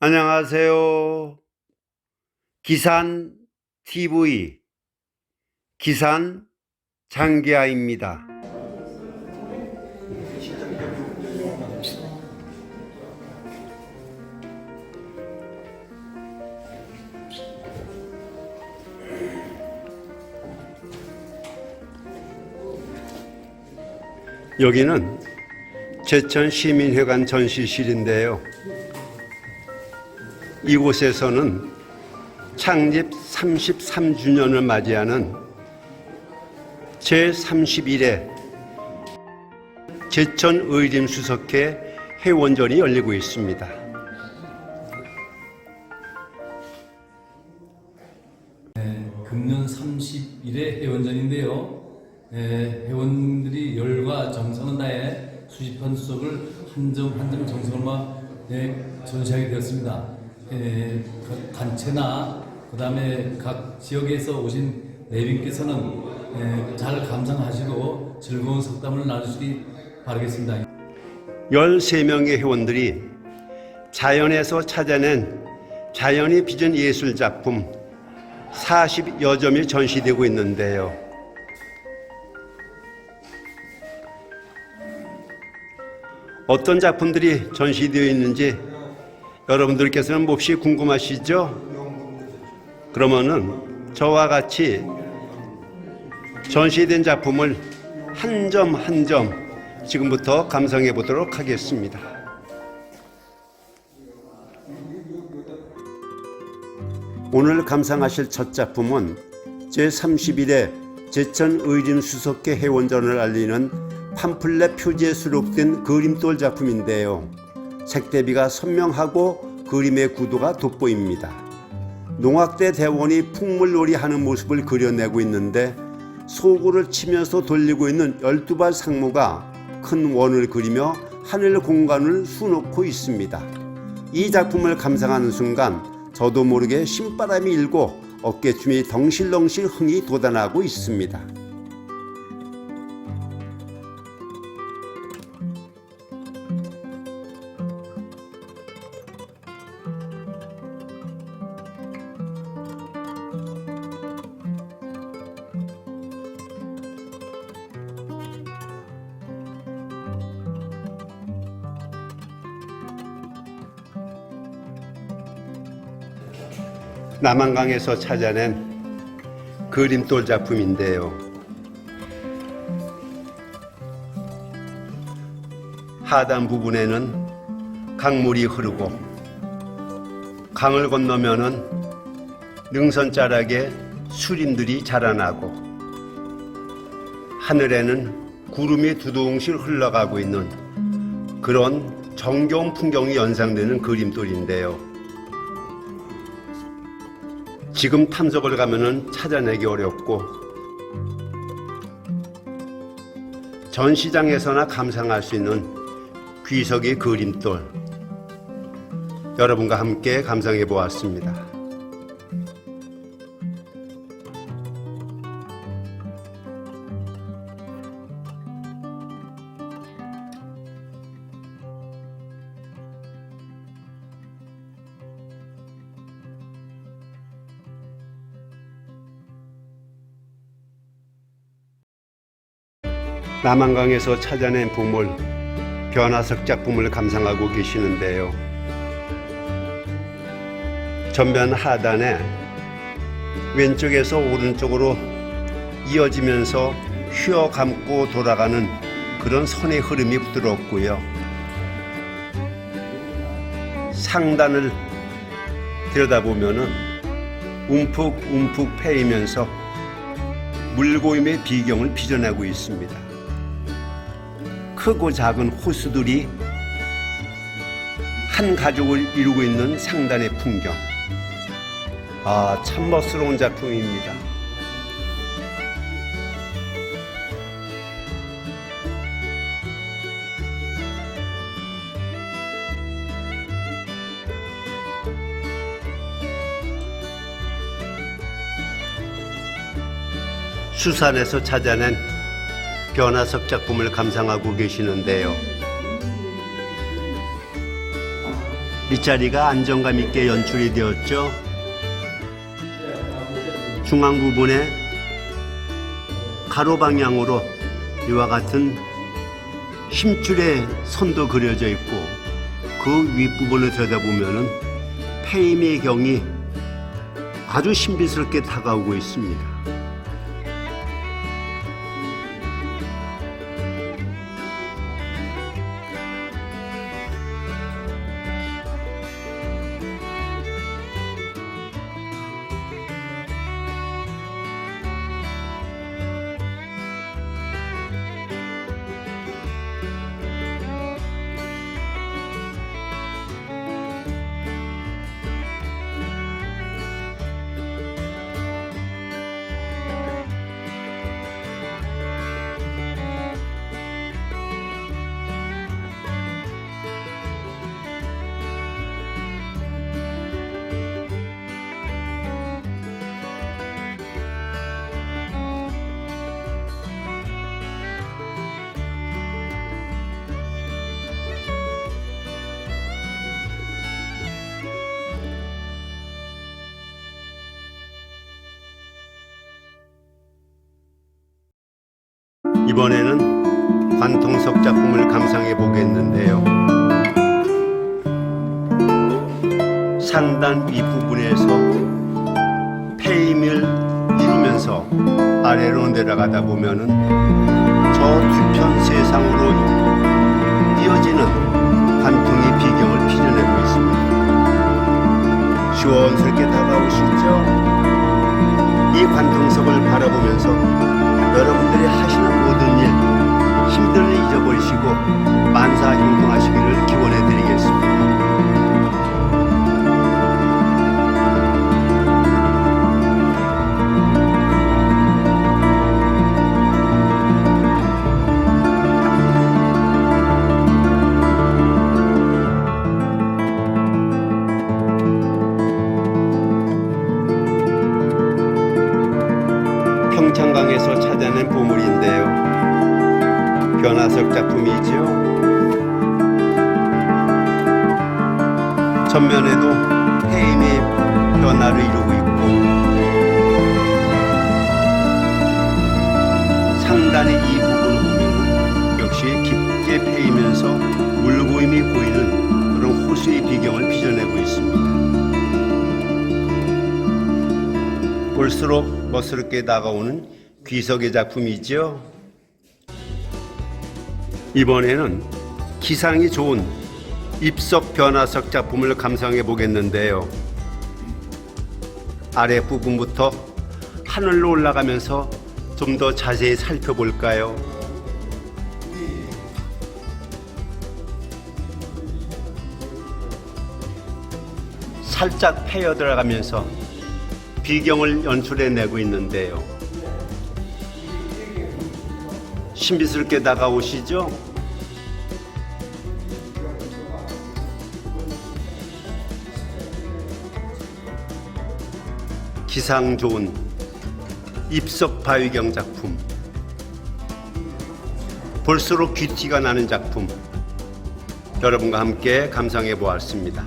안녕하세요. 기산 TV 기산 장기하입니다. 여기는 제천 시민회관 전시실인데요. 이곳에서는 창립 33주년을 맞이하는 제31회 제천 의림 수석회 회원전이 열리고 있습니다. 금년 30일의 회원전인데요. 에, 회원들이 열과 정성을 다해 수집한 수석을 한 점 한점 정성을 마 에, 전시하게 되었습니다. 에, 각 단체나 그다음에 각 지역에서 오신 내빈께서는 에, 잘 감상하시고 즐거운 석담을 나누시기 바라겠습니다. 13명의 회원들이 자연에서 찾아낸 자연이 빚은 예술 작품 40여 점이 전시되고 있는데요. 어떤 작품들이 전시되어 있는지 여러분들께서는 몹시 궁금하시죠? 그러면은 저와 같이 전시된 작품을 한 점 한 점 지금부터 감상해 보도록 하겠습니다. 오늘 감상하실 첫 작품은 제31회 제천 의림 수석회 회원전을 알리는 팜플렛 표지에 수록된 그림돌 작품인데요. 색대비가 선명하고 그림의 구도가 돋보입니다. 농악대 대원이 풍물놀이 하는 모습을 그려내고 있는데 소구를 치면서 돌리고 있는 12발 상무가 큰 원을 그리며 하늘 공간을 수놓고 있습니다. 이 작품을 감상하는 순간 저도 모르게 신바람이 일고 어깨춤이 덩실덩실 흥이 돋아나고 있습니다. 남한강에서 찾아낸 그림돌 작품인데요. 하단 부분에는 강물이 흐르고 강을 건너면은 능선 자락에 수림들이 자라나고 하늘에는 구름이 두둥실 흘러가고 있는 그런 정겨운 풍경이 연상되는 그림돌인데요. 지금 탐석을 가면은 찾아내기 어렵고 전시장에서나 감상할 수 있는 귀석의 그림돌 여러분과 함께 감상해 보았습니다. 남한강에서 찾아낸 보물 변화석 작품을 감상하고 계시는데요. 전면 하단에 왼쪽에서 오른쪽으로 이어지면서 휘어 감고 돌아가는 그런 선의 흐름이 부드럽고요. 상단을 들여다보면은 움푹움푹 패이면서 물고임의 비경을 빚어내고 있습니다. 크고 작은 호수들이 한 가족을 이루고 있는 상단의 풍경. 아, 참 멋스러운 작품입니다. 수산에서 찾아낸 변화석 작품을 감상하고 계시는데요. 밑자리가 안정감 있게 연출이 되었죠. 중앙 부분에 가로 방향으로 이와 같은 힘줄의 선도 그려져 있고 그 윗부분을 들여다보면은 페임의 경이 아주 신비스럽게 다가오고 있습니다. 이번에는 관통석 작품을 감상해 보겠는데요. 상단 윗부분에서 페임을 이루면서 아래로 내려가다 보면은 저 뒤편 세상으로 이어지는 관통의 비경을 피려내고 있습니다. 시원스럽게 다가오시죠? 이 관통석을 바라보면서 여러분들이 하시는 모든 일 힘들을 잊어버리시고 만사형통하시기를 기원해 드리겠습니다. 전면에도 해임의 변화를 이루고 있고 상단의 이 부분을 보면 역시 깊게 패이면서 물고임이 보이는 그런 호수의 비경을 빚어내고 있습니다. 볼수록 멋스럽게 다가오는 귀석의 작품이죠. 이번에는 기상이 좋은 입석 변화석 작품을 감상해 보겠는데요. 아래 부분부터 하늘로 올라가면서 좀 더 자세히 살펴볼까요? 살짝 패여 들어가면서 비경을 연출해내고 있는데요. 신비스럽게 다가오시죠? 기상 좋은 입석 바위경 작품. 볼수록 귀티가 나는 작품. 여러분과 함께 감상해 보았습니다.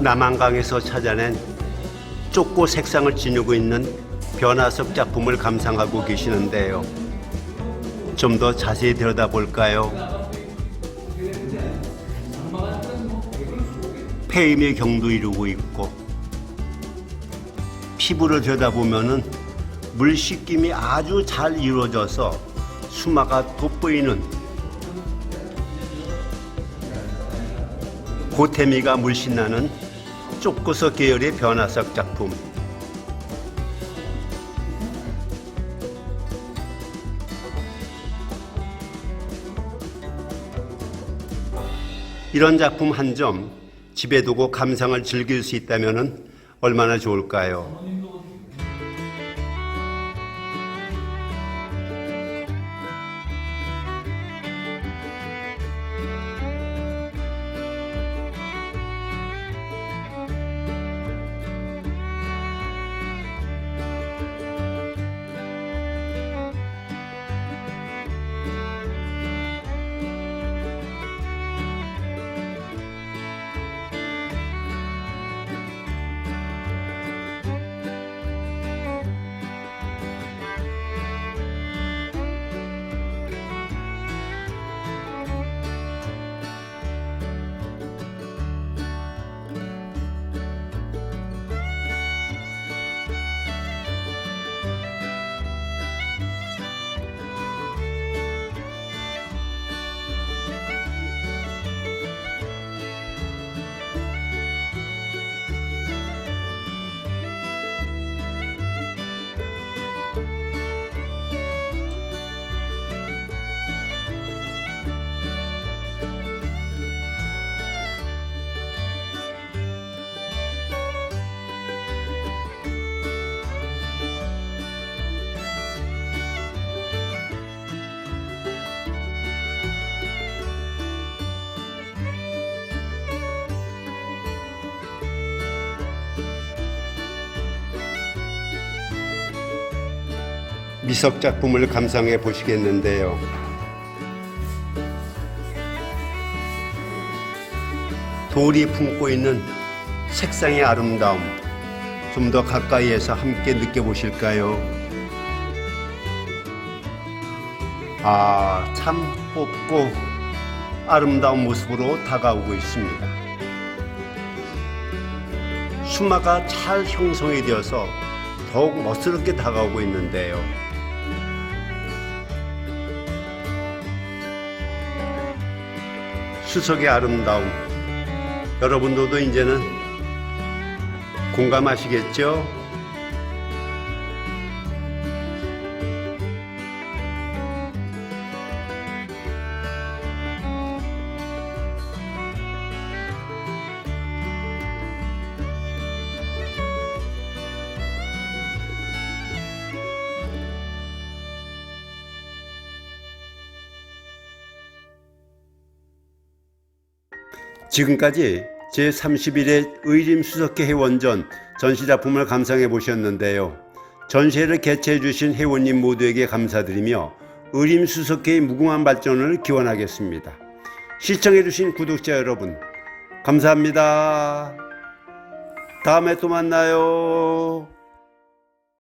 남한강에서 찾아낸 쪽고 색상을 지니고 있는 변화석 작품을 감상하고 계시는데요. 좀 더 자세히 들여다볼까요? 폐임의 경도 이루고 있고 피부를 들여다보면은 물 씻김이 아주 잘 이루어져서 수마가 돋보이는 고태미가 물씬 나는 쪽구석 계열의 변화석 작품. 이런 작품 한 점 집에 두고 감상을 즐길 수 있다면 얼마나 좋을까요? 미석 작품을 감상해 보시겠는데요. 돌이 품고 있는 색상의 아름다움 좀 더 가까이에서 함께 느껴보실까요? 아, 참 뽑고 아름다운 모습으로 다가오고 있습니다. 수마가 잘 형성이 되어서 더욱 멋스럽게 다가오고 있는데요. 수석의 아름다움. 여러분들도 이제는 공감하시겠죠? 지금까지 제31회 의림수석회 회원전 전시작품을 감상해 보셨는데요. 전시회를 개최해 주신 회원님 모두에게 감사드리며 의림수석회의 무궁한 발전을 기원하겠습니다. 시청해 주신 구독자 여러분 감사합니다. 다음에 또 만나요.